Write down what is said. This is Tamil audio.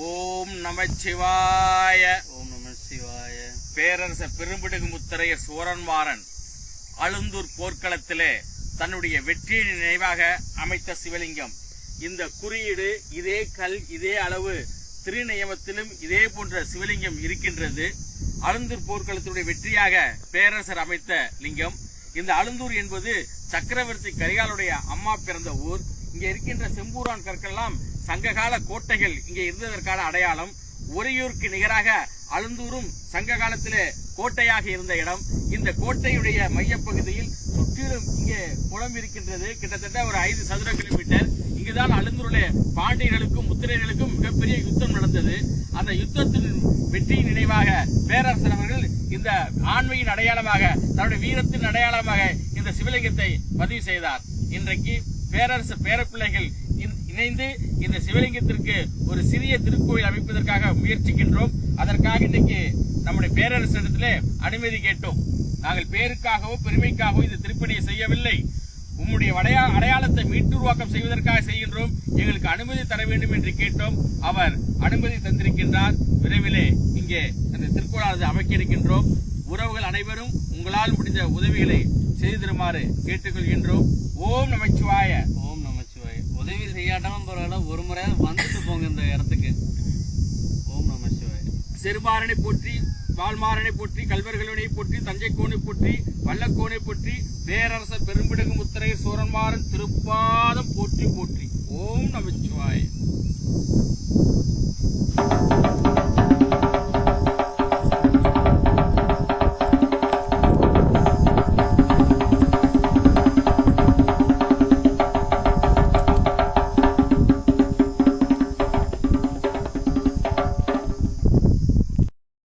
ஓம் நமச்சிவாய ஓம் நம சிவாய. பேரரசர் பெரும்பிடுகு முத்தரையர் சோரன்மாறன் அழுந்தூர் போர்க்களத்திலே தன்னுடைய வெற்றியின் நினைவாக அமைத்த சிவலிங்கம். இந்த குறியீடு இதே கல் இதே அளவு திருநியமத்திலும் இதே போன்ற சிவலிங்கம் இருக்கின்றது. அழுந்தூர் போர்க்களத்தினுடைய வெற்றியாக பேரரசர் அமைத்த லிங்கம். இந்த அழுந்தூர் என்பது சக்கரவர்த்தி கரிகாலுடைய அம்மா பிறந்த ஊர். இங்கே இருக்கின்ற செம்பூரான் கற்கள்லாம் சங்ககால கோட்டைகள் இங்கே இருந்ததற்கான அடையாளம். உறையூருக்கு நிகராக அழுந்தூரும் சங்க காலத்திலே கோட்டையாக இருந்த இடம். இந்த கோட்டையுடைய மையப்பகுதியில் சுற்றிலும் இங்கே குளம் இருக்கின்றது. கிட்டத்தட்ட ஒரு ஐந்து சதுர கிலோமீட்டர். இங்குதான் அழுந்தூரிலே பாண்டியர்களுக்கும் முத்திரையர்களுக்கும் மிகப்பெரிய யுத்தம் நடந்தது. அந்த யுத்தத்தின் வெற்றியின் நினைவாக பேரரசர் அவர்கள் இந்த ஆண்மையின் அடையாளமாக தன்னுடைய வீரத்தின் அடையாளமாக இந்த சிவலிங்கத்தை பதிவு செய்தார். இன்றைக்கு பேரரசு பேரப்பிள்ளைகள் இன்- இணைந்து இந்த சிவலிங்கத்திற்கு ஒரு சிறிய திருக்கோயில் அமைப்பதற்காக முயற்சிக்கின்றோம். அதற்காக இன்னைக்கு நம்முடைய பேரரசு இடத்துல அனுமதி கேட்டோம். நாங்கள் பேருக்காகவோ பெருமைக்காகவோ இந்த திருப்பணியை செய்யவில்லை. உம்முடைய அடையா அடையாளத்தை மீட்டுருவாக்கம் செய்வதற்காக செய்கின்றோம். எங்களுக்கு அனுமதி தர வேண்டும் என்று கேட்டோம். அவர் அனுமதி தந்திருக்கின்றார். விரைவிலே இங்கே அந்த திருக்கோளானது அமைக்க இருக்கின்றோம். உறவுகள் அனைவரும் உங்களால் முடிந்த உதவிகளை செய்து தருமாறு கேட்டுக்கொள்கின்றோம். ஓம் நமச்சிவாய. ஓம் நம சிவாய உதவி செய்யாட்டாலும் பரவாயில்ல ஒரு முறை வந்துட்டு போங்க இந்த இடத்துக்கு. ஓம் நம சிவாய செருமாறனை போற்றி வால்மாறனை போற்றி கல்வர்களினை போற்றி தஞ்சை கோனை போற்றி வல்லக்கோனை போற்றி பேரரசர் பெரும்பிடுகு முத்திரையர் சோரன்மாறன் திருப்பாதம் போற்றி போற்றி. ஓம் நமச்சிவாய.